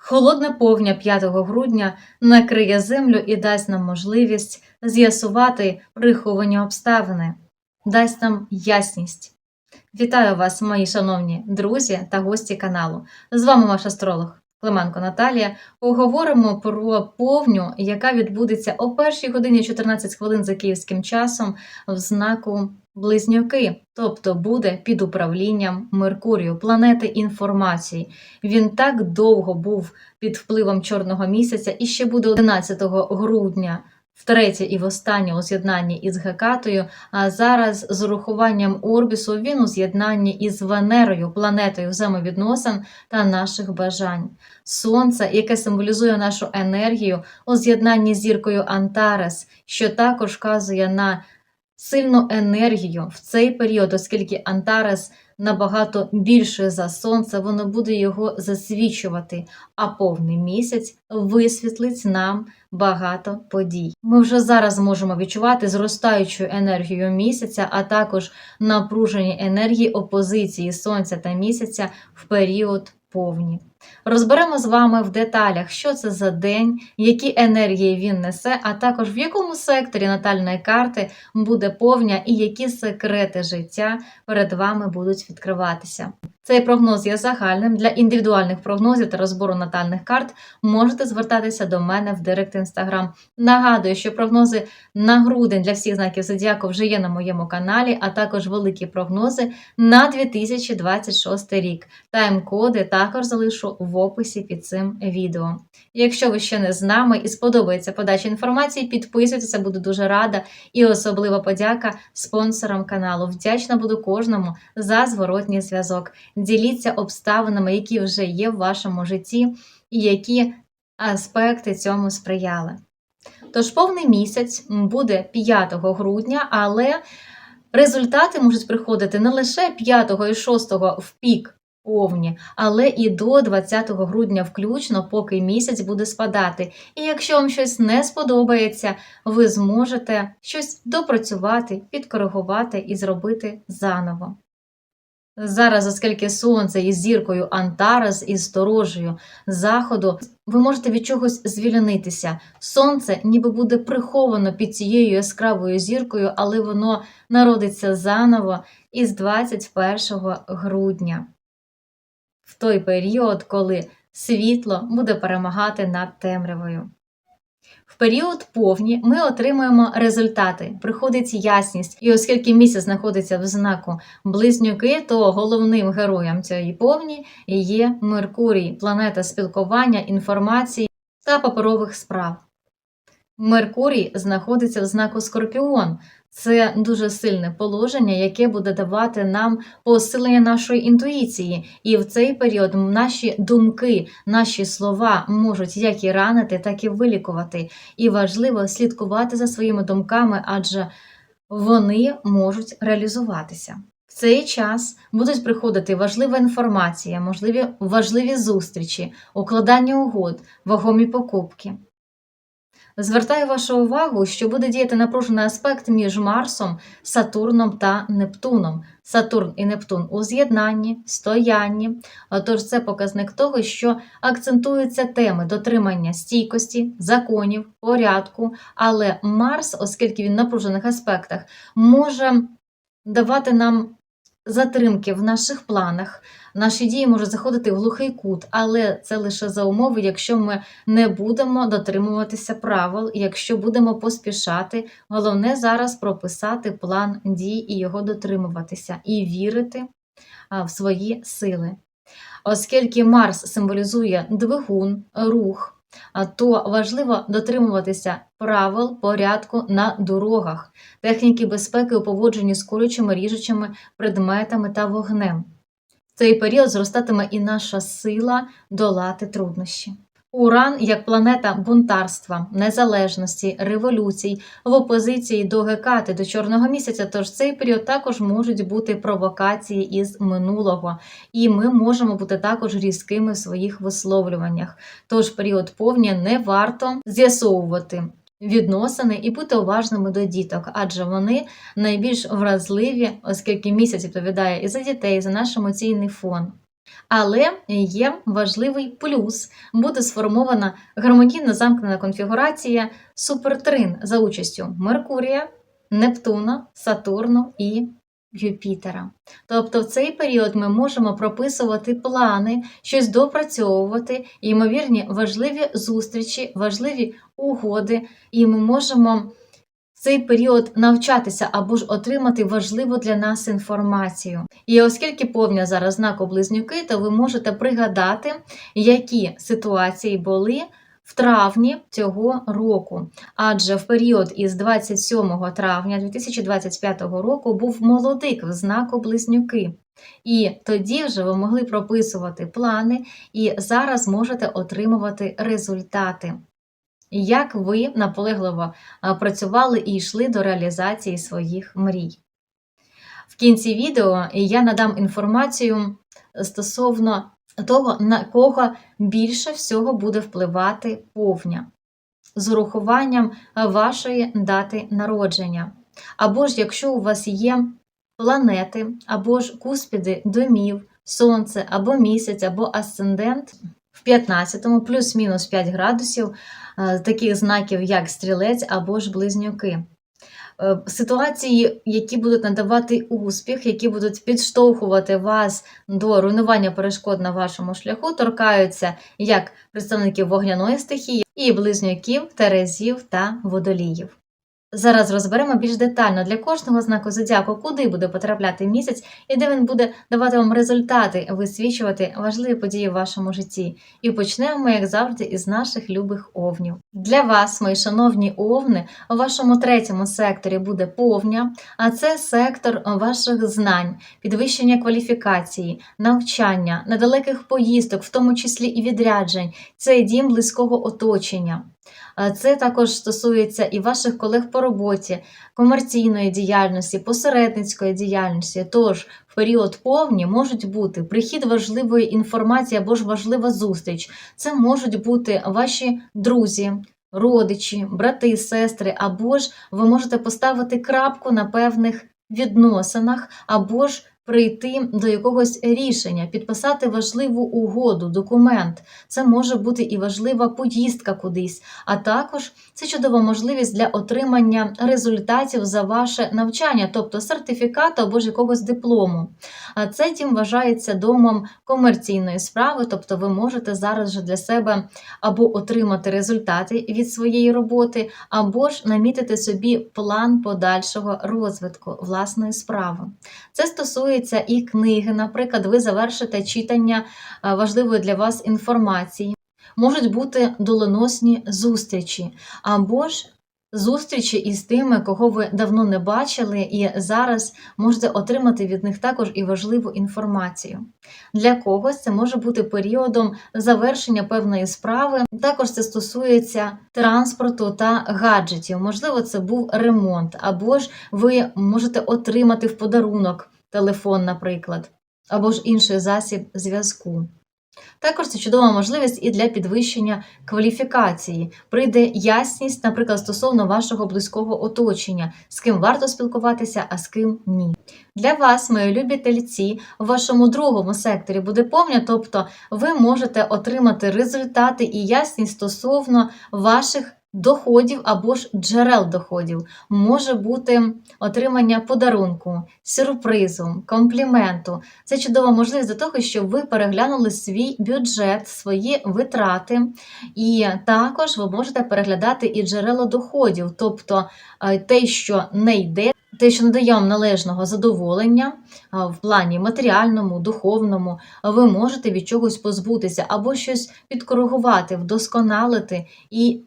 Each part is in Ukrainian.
Холодна повня 5 грудня накриє землю і дасть нам можливість з'ясувати приховані обставини, дасть нам ясність. Вітаю вас, мої шановні друзі та гості каналу. З вами ваш астролог Клименко Наталія. Поговоримо про повню, яка відбудеться о 1 годині 14 хвилин за київським часом в знаку Близнюки, тобто буде під управлінням Меркурію, планети інформації. Він так довго був під впливом чорного місяця і ще буде 11 грудня. Втретє і востаннє у з'єднанні із Гекатою, а зараз з урахуванням Орбісу він у з'єднанні із Венерою, планетою взаємовідносин та наших бажань. Сонце, яке символізує нашу енергію, у з'єднанні з зіркою Антарес, що також вказує на сильну енергію в цей період, оскільки Антарес набагато більше за сонце, воно буде його засвічувати, а повний місяць висвітлить нам багато подій. Ми вже зараз можемо відчувати зростаючу енергію місяця, а також напружені енергії опозиції сонця та місяця в період повні. Розберемо з вами в деталях, що це за день, які енергії він несе, а також в якому секторі натальної карти буде повня і які секрети життя перед вами будуть відкриватися. Цей прогноз є загальним для індивідуальних прогнозів та розбору натальних карт. Можете звертатися до мене в директ інстаграм. Нагадую, що прогнози на грудень для всіх знаків зодіаку вже є на моєму каналі, а також великі прогнози на 2026 рік. Тайм-коди також залишу в описі під цим відео. Якщо ви ще не з нами і сподобається подача інформації, підписуйтеся, буду дуже рада. І особлива подяка спонсорам каналу. Вдячна буду кожному за зворотній зв'язок. Діліться обставинами, які вже є в вашому житті, і які аспекти цьому сприяли. Тож повний місяць буде 5 грудня, але результати можуть приходити не лише 5 і 6 в пік повні, але і до 20 грудня включно, поки місяць буде спадати. І якщо вам щось не сподобається, ви зможете щось допрацювати, підкоригувати і зробити заново. Зараз, оскільки сонце із зіркою Антарес із сторожею заходу, ви можете від чогось звільнитися. Сонце ніби буде приховано під цією яскравою зіркою, але воно народиться заново із 21 грудня, в той період, коли світло буде перемагати над темрявою. В період повні ми отримуємо результати, приходить ясність, і оскільки місяць знаходиться в знаку близнюки, то головним героєм цієї повні є Меркурій, планета спілкування, інформації та паперових справ. Меркурій знаходиться в знаку Скорпіон. Це дуже сильне положення, яке буде давати нам посилення нашої інтуїції. І в цей період наші думки, наші слова можуть як і ранити, так і вилікувати. І важливо слідкувати за своїми думками, адже вони можуть реалізуватися. В цей час будуть приходити важлива інформація, можливі важливі зустрічі, укладання угод, вагомі покупки. Звертаю вашу увагу, що буде діяти напружений аспект між Марсом, Сатурном та Нептуном. Сатурн і Нептун у з'єднанні, стоянні. Тож це показник того, що акцентуються теми дотримання стійкості, законів, порядку. Але Марс, оскільки він в напружених аспектах, може давати нам затримки в наших планах. Наші дії можуть заходити в глухий кут, але це лише за умови, якщо ми не будемо дотримуватися правил, якщо будемо поспішати. Головне зараз прописати план дій і його дотримуватися, і вірити в свої сили. Оскільки Марс символізує двигун, рух то важливо дотримуватися правил порядку на дорогах, техніки безпеки у поводженні з колючими ріжучими предметами та вогнем. В цей період зростатиме і наша сила долати труднощі. Уран як планета бунтарства, незалежності, революцій в опозиції до Гекати, до Чорного місяця. Тож цей період також можуть бути провокації із минулого, і ми можемо бути також різкими в своїх висловлюваннях. Тож період повні не варто з'ясовувати. Відносини і бути уважними до діток, адже вони найбільш вразливі, оскільки місяць відповідає і за дітей, і за наш емоційний фон. Але є важливий плюс: буде сформована гармонійно замкнена конфігурація супертрин за участю Меркурія, Нептуна, Сатурну і Юпітера. Тобто в цей період ми можемо прописувати плани, щось допрацьовувати, ймовірні важливі зустрічі, важливі угоди, і ми можемо цей період навчатися або ж отримати важливу для нас інформацію. І оскільки повня зараз знаку близнюки, то ви можете пригадати, які ситуації були в травні цього року. Адже в період із 27 травня 2025 року був молодик в знаку близнюки. І тоді вже ви могли прописувати плани, і зараз можете отримувати результати. Як ви наполегливо працювали і йшли до реалізації своїх мрій. В кінці відео я надам інформацію стосовно того, на кого більше всього буде впливати повня з урахуванням вашої дати народження. Або ж якщо у вас є планети, або ж куспіди домів, сонце, або місяць, або асцендент в 15 плюс-мінус 5 градусів е, таких знаків, як стрілець або ж близнюки. Е, Ситуації, які будуть надавати успіх, які будуть підштовхувати вас до руйнування перешкод на вашому шляху, торкаються як представників вогняної стихії, і близнюків, терезів та водоліїв. Зараз розберемо більш детально для кожного знаку зодіаку, куди буде потрапляти місяць і де він буде давати вам результати, висвічувати важливі події в вашому житті. І почнемо, як завжди, із наших любих овнів. Для вас, мої шановні овни, у вашому третьому секторі буде повня, а це сектор ваших знань, підвищення кваліфікації, навчання, недалеких поїздок, в тому числі і відряджень. Це дім близького оточення. Е, Це також стосується і ваших колег по роботі, комерційної діяльності, посередницької діяльності. Тож в період повні можуть бути прихід важливої інформації або ж важлива зустріч. Це можуть бути ваші друзі. Родичі, брати, сестри, або ж ви можете поставити крапку на певних відносинах, або ж прийти до якогось рішення, підписати важливу угоду, документ. Це може бути і важлива поїздка кудись, а також це чудова можливість для отримання результатів за ваше навчання, тобто сертифікату або ж якогось диплому. А це тім вважається домом комерційної справи, тобто ви можете зараз же для себе або отримати результати від своєї роботи, або ж намітити собі план подальшого розвитку власної справи. Це стосується і книги, наприклад, ви завершите читання е, важливої для вас інформації. Можуть бути доленосні зустрічі, або ж зустрічі із тими, кого ви давно не бачили, і зараз можете отримати від них також і важливу інформацію. Для когось це може бути періодом завершення певної справи. Також це стосується транспорту та гаджетів. Можливо, це був ремонт, або ж ви можете отримати в подарунок телефон, наприклад, або ж інший засіб зв'язку. Також це чудова можливість і для підвищення кваліфікації. Прийде ясність, наприклад, стосовно вашого близького оточення, з ким варто спілкуватися, а з ким ні. Для вас, мої любі тельці, в вашому другому секторі буде повня, тобто ви можете отримати результати і ясність стосовно ваших доходів або ж джерел доходів. Може бути отримання подарунку, сюрпризу, компліменту. Це чудова можливість до того, щоб ви переглянули свій бюджет, свої витрати, і також ви можете переглядати і джерело доходів, тобто е, те, що не йде. Те, що не дає вам належного задоволення в плані матеріальному, духовному, ви можете від чогось позбутися або щось підкоригувати, вдосконалити і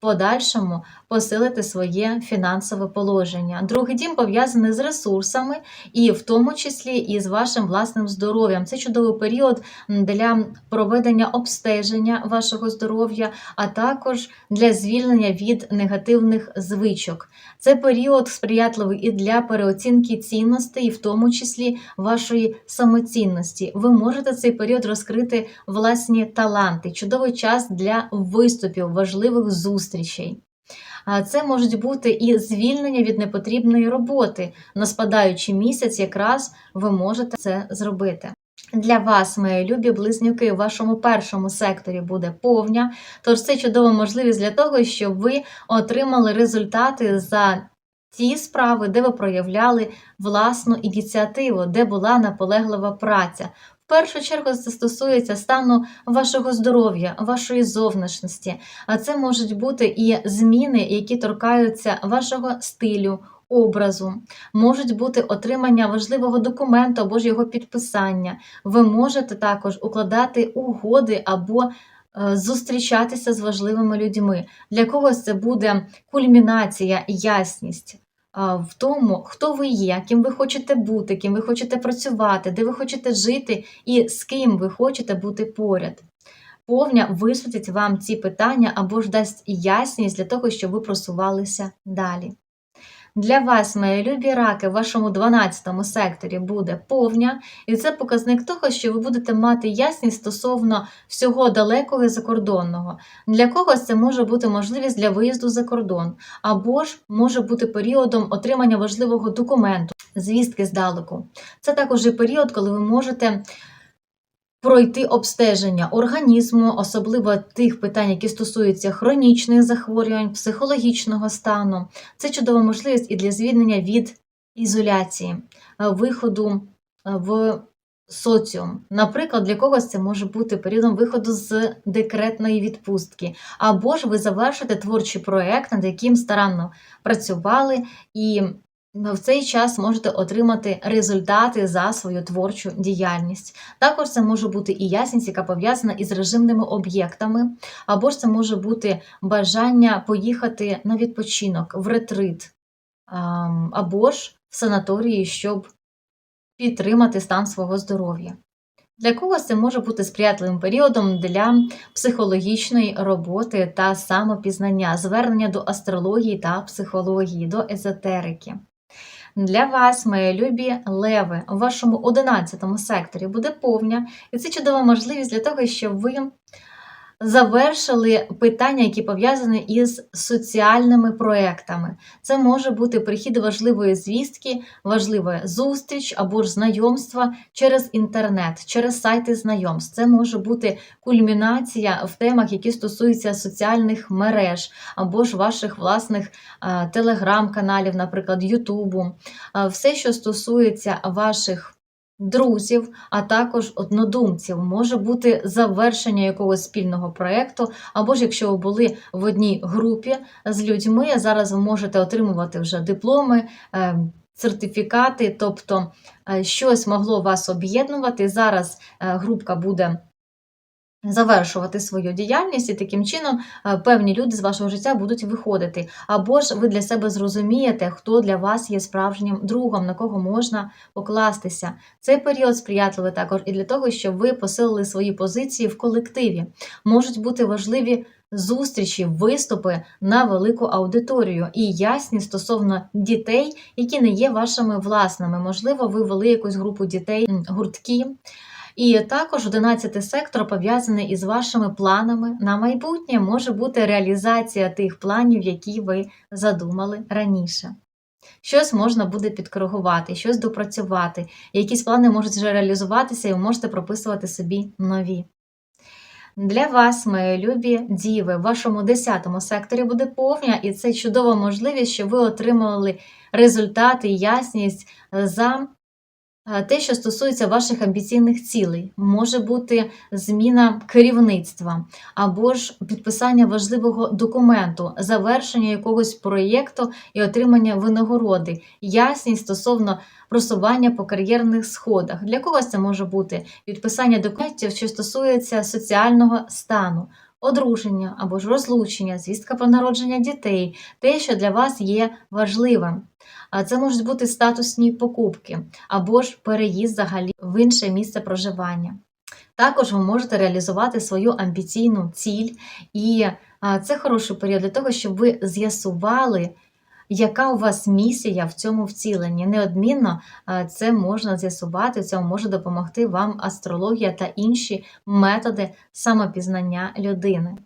подальшому посилити своє фінансове положення. Другий дім пов'язаний з ресурсами, і в тому числі і з вашим власним здоров'ям. Це чудовий період для проведення обстеження вашого здоров'я, а також для звільнення від негативних звичок. Це період сприятливий і для переоцінки цінностей, і в тому числі вашої самоцінності. Ви можете цей період розкрити власні таланти, чудовий час для виступів, важливих зустрічей. Це можуть бути і звільнення від непотрібної роботи. На спадаючий місяць якраз ви можете це зробити. Для вас, мої любі близнюки, у вашому першому секторі буде повня. Тож це чудова можливість для того, щоб ви отримали результати за ті справи, де ви проявляли власну ініціативу, де була наполеглива праця. В першу чергу це стосується стану вашого здоров'я, вашої зовнішності. А це можуть бути і зміни, які торкаються вашого стилю, образу, можуть бути отримання важливого документу або ж його підписання. Ви можете також укладати угоди або е, зустрічатися з важливими людьми. Для когось це буде кульмінація, ясність в тому, хто ви є, ким ви хочете бути, ким ви хочете працювати, де ви хочете жити і з ким ви хочете бути поряд. Повня висвітить вам ці питання або ж дасть ясність для того, щоб ви просувалися далі. Для вас, мої любі раки, в вашому 12 секторі буде повня, і це показник того, що ви будете мати ясність стосовно всього далекого і закордонного. Для когось це може бути можливість для виїзду за кордон, або ж може бути періодом отримання важливого документу, звістки здалеку. Це також і період, коли ви можете пройти обстеження організму, особливо тих питань, які стосуються хронічних захворювань, психологічного стану. Це чудова можливість і для звільнення від ізоляції, е, виходу е, в соціум. Наприклад, для когось це може бути періодом виходу з декретної відпустки, або ж ви завершите творчий проєкт, над яким старанно працювали і в цей час можете отримати результати за свою творчу діяльність. Також це може бути і ясність, яка пов'язана із режимними об'єктами, або ж це може бути бажання поїхати на відпочинок, в ретрит, або ж в санаторії, щоб підтримати стан свого здоров'я. Для когось це може бути сприятливим періодом для психологічної роботи та самопізнання, звернення до астрології та психології, до езотерики. Для вас, мої любі леви, у вашому 11 секторі буде повня, і це чудова можливість для того, щоб ви завершили питання, які пов'язані із соціальними проектами. Це може бути прихід важливої звістки, важлива зустріч або ж знайомства через інтернет, через сайти знайомств. Це може бути кульмінація в темах, які стосуються соціальних мереж, або ж ваших власних телеграм-каналів, наприклад, Ютубу. Все, що стосується ваших друзів, а також однодумців. Може бути завершення якогось спільного проєкту, або ж якщо ви були в одній групі з людьми, зараз ви можете отримувати вже дипломи. Е, сертифікати, тобто е, щось могло вас об'єднувати. Зараз е, групка буде завершувати свою діяльність, і таким чином е, певні люди з вашого життя будуть виходити. Або ж ви для себе зрозумієте, хто для вас є справжнім другом, на кого можна покластися. Цей період сприятливий також і для того, щоб ви посилили свої позиції в колективі. Можуть бути важливі. Зустрічі, виступи на велику аудиторію і ясні стосовно дітей, які не є вашими власними. Можливо, ви вели якусь групу дітей, гуртки, і також 11 сектор пов'язаний із вашими планами на майбутнє може бути реалізація тих планів, які ви задумали раніше. Щось можна буде підкоригувати, щось допрацювати, якісь плани можуть вже реалізуватися, і ви можете прописувати собі нові. Для вас, мої любі діви, в вашому 10 секторі буде повня, і це чудова можливість, щоб ви отримали результати і ясність за те, що стосується ваших амбіційних цілей, може бути зміна керівництва або ж підписання важливого документу, завершення якогось проєкту і отримання винагороди, ясність стосовно просування по кар'єрних сходах. Для когось це може бути підписання документів, що стосується соціального стану. Одруження або ж розлучення, звістка про народження дітей, те, що для вас є важливим. Це можуть бути статусні покупки або ж переїзд взагалі в інше місце проживання. Також ви можете реалізувати свою амбіційну ціль, і це хороший період для того, щоб ви з'ясували, яка у вас місія в цьому вціленні. Неодмінно це можна з'ясувати, цьому може допомогти вам астрологія та інші методи самопізнання людини.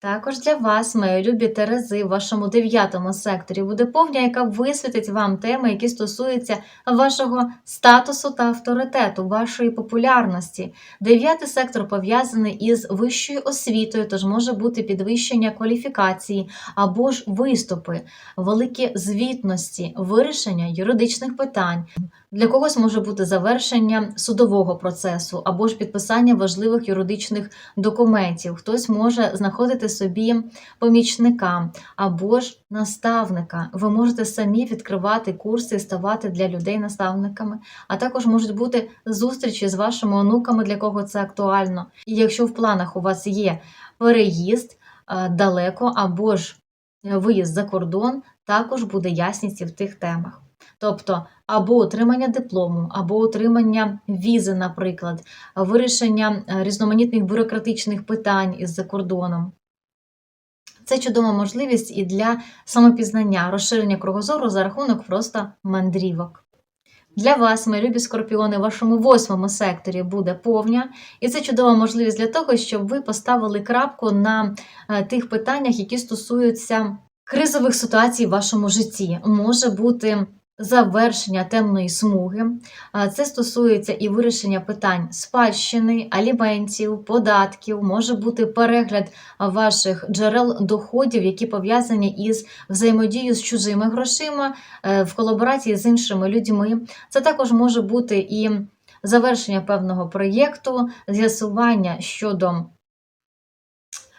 Також для вас, мої любі Терези, в вашому дев'ятому секторі буде повня, яка висвітить вам теми, які стосуються вашого статусу та авторитету, вашої популярності. Дев'ятий сектор пов'язаний із вищою освітою, тож може бути підвищення кваліфікації або ж виступи, великі звітності, вирішення юридичних питань. Для когось може бути завершення судового процесу або ж підписання важливих юридичних документів. Хтось може знаходити собі помічника або ж наставника. Ви можете самі відкривати курси і ставати для людей наставниками, а також можуть бути зустрічі з вашими онуками, для кого це актуально. І якщо в планах у вас є переїзд е, далеко або ж виїзд за кордон, також буде ясність і в тих темах. Тобто або отримання диплому, або отримання візи, наприклад, вирішення е, різноманітних бюрократичних питань із-за кордоном. Це чудова можливість і для самопізнання, розширення кругозору за рахунок просто мандрівок. Для вас, мої любі скорпіони, в вашому восьмому секторі буде повня, і це чудова можливість для того, щоб ви поставили крапку на е, тих питаннях, які стосуються кризових ситуацій в вашому житті. Може бути завершення темної смуги. Це стосується і вирішення питань спадщини, аліментів, податків, може бути перегляд ваших джерел доходів, які пов'язані із взаємодією з чужими грошима е, в колаборації з іншими людьми. Це також може бути і завершення певного проєкту, з'ясування щодо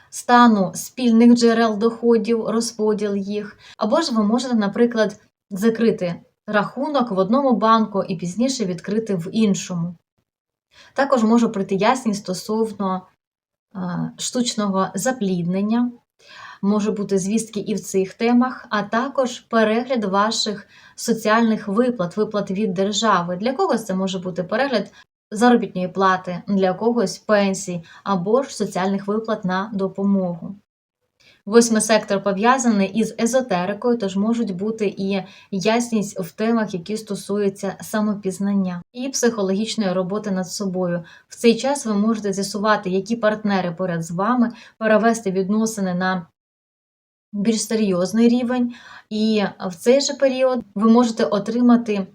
стану спільних джерел доходів, розподіл їх. Або ж ви можете, наприклад, закрити рахунок в одному банку і пізніше відкрити в іншому. Також може прийти ясність стосовно е, штучного запліднення, може бути звістки і в цих темах, а також перегляд ваших соціальних виплат, виплат від держави. Для когось це може бути перегляд заробітної плати, для когось пенсій або ж соціальних виплат на допомогу. Восьмий сектор пов'язаний із езотерикою, тож можуть бути і ясність в темах, які стосуються самопізнання і психологічної роботи над собою. В цей час ви можете з'ясувати, які партнери поряд з вами, перевести відносини на більш серйозний рівень, і в цей же період ви можете отримати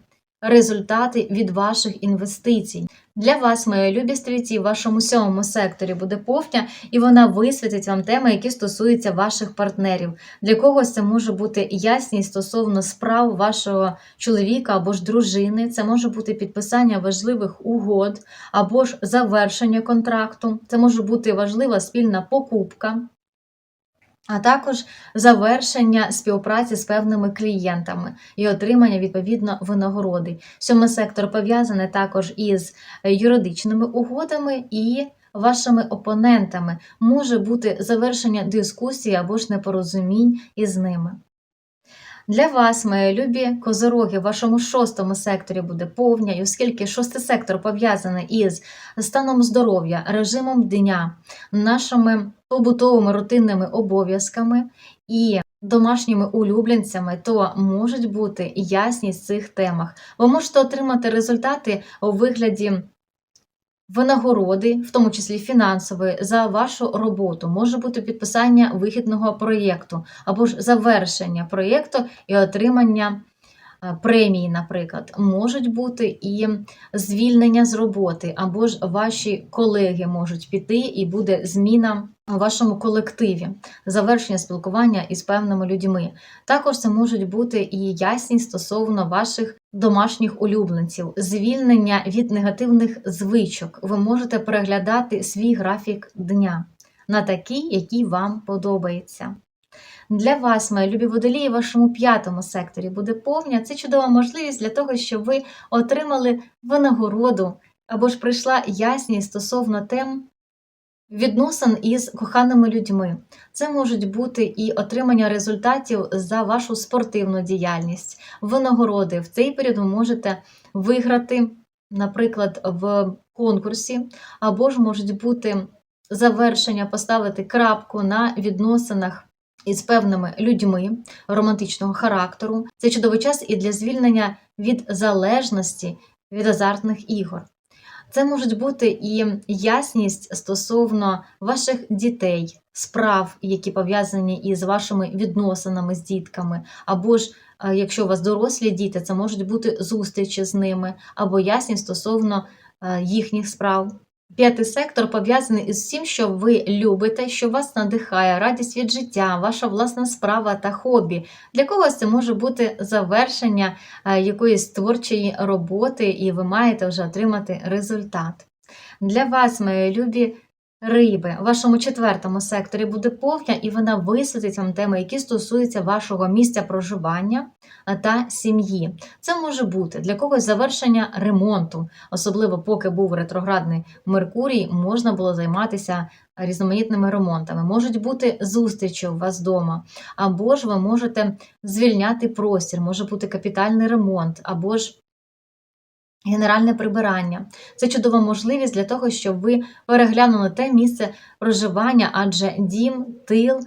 результати від ваших інвестицій. Для вас, мої любі стрільці, в вашому сьомому секторі буде повня, і вона висвітить вам теми, які стосуються ваших партнерів. Для когось це може бути ясність стосовно справ вашого чоловіка або ж дружини. Це може бути підписання важливих угод або ж завершення контракту. Це може бути важлива спільна покупка а також завершення співпраці з певними клієнтами і отримання відповідно винагороди. Сьомий сектор пов'язаний також із юридичними угодами і вашими опонентами. Може бути завершення дискусії або ж непорозумінь із ними. Для вас, мої любі козороги, в вашому шостому секторі буде повня, оскільки шостий сектор пов'язаний із станом здоров'я, режимом дня, нашими побутовими рутинними обов'язками і домашніми улюбленцями, то можуть бути ясність в цих темах. Ви можете отримати результати у вигляді винагороди, в тому числі фінансової, за вашу роботу. Може бути підписання вихідного проєкту або ж завершення проєкту і отримання. Е, премії, наприклад, можуть бути і звільнення з роботи, або ж ваші колеги можуть піти, і буде зміна у вашому колективі, завершення спілкування із певними людьми. Також це можуть бути і ясність стосовно ваших домашніх улюбленців, звільнення від негативних звичок. Ви можете переглядати свій графік дня на такий, який вам подобається. Для вас, мої любі водолії, в вашому п'ятому секторі буде повня. Це чудова можливість для того, щоб ви отримали винагороду або ж прийшла ясність стосовно тем відносин із коханими людьми. Це можуть бути і отримання результатів за вашу спортивну діяльність, винагороди. В цей період ви можете виграти, наприклад, в конкурсі, або ж можуть бути завершення, поставити крапку на відносинах із певними людьми романтичного характеру. Це чудовий час і для звільнення від залежності від азартних ігор. Це можуть бути і ясність стосовно ваших дітей, справ, які пов'язані із вашими відносинами з дітками, або ж е, якщо у вас дорослі діти, це можуть бути зустрічі з ними, або ясність стосовно е, їхніх справ. П'ятий сектор пов'язаний із всім, що ви любите, що вас надихає, радість від життя, ваша власна справа та хобі. Для когось це може бути завершення е, якоїсь творчої роботи, і ви маєте вже отримати результат. Для вас, мої любі риби, в вашому четвертому секторі буде повня, і вона висвітить вам теми, які стосуються вашого місця проживання та сім'ї. Це може бути для когось завершення ремонту, особливо поки був ретроградний Меркурій, можна було займатися різноманітними ремонтами. Можуть бути зустрічі у вас вдома, або ж ви можете звільняти простір, може бути капітальний ремонт, або ж генеральне прибирання. Це чудова можливість для того, щоб ви переглянули те місце проживання, адже дім, тил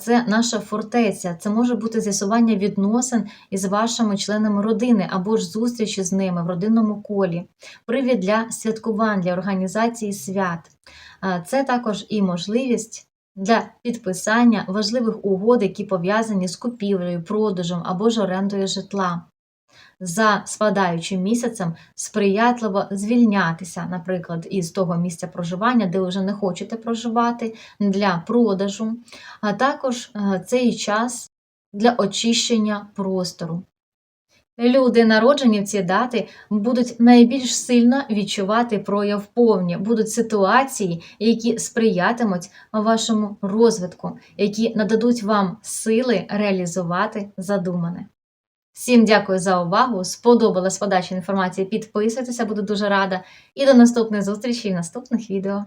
це наша фортеця. Це може бути з'ясування відносин із вашими членами родини або ж зустрічі з ними в родинному колі. Привід для святкувань, для організації свят. Це також і можливість. Для підписання важливих угод, які пов'язані з купівлею, продажем або ж орендою житла за спадаючим місяцем сприятливо звільнятися, наприклад, із того місця проживання, де ви вже не хочете проживати, для продажу, а також е, цей час для очищення простору. Люди, народжені в ці дати, будуть найбільш сильно відчувати прояв повні, будуть ситуації, які сприятимуть вашому розвитку, які нададуть вам сили реалізувати задумане. Всім дякую за увагу. Сподобалась подача інформації. Підписуйтеся, буду дуже рада. І до наступних зустрічей в наступних відео.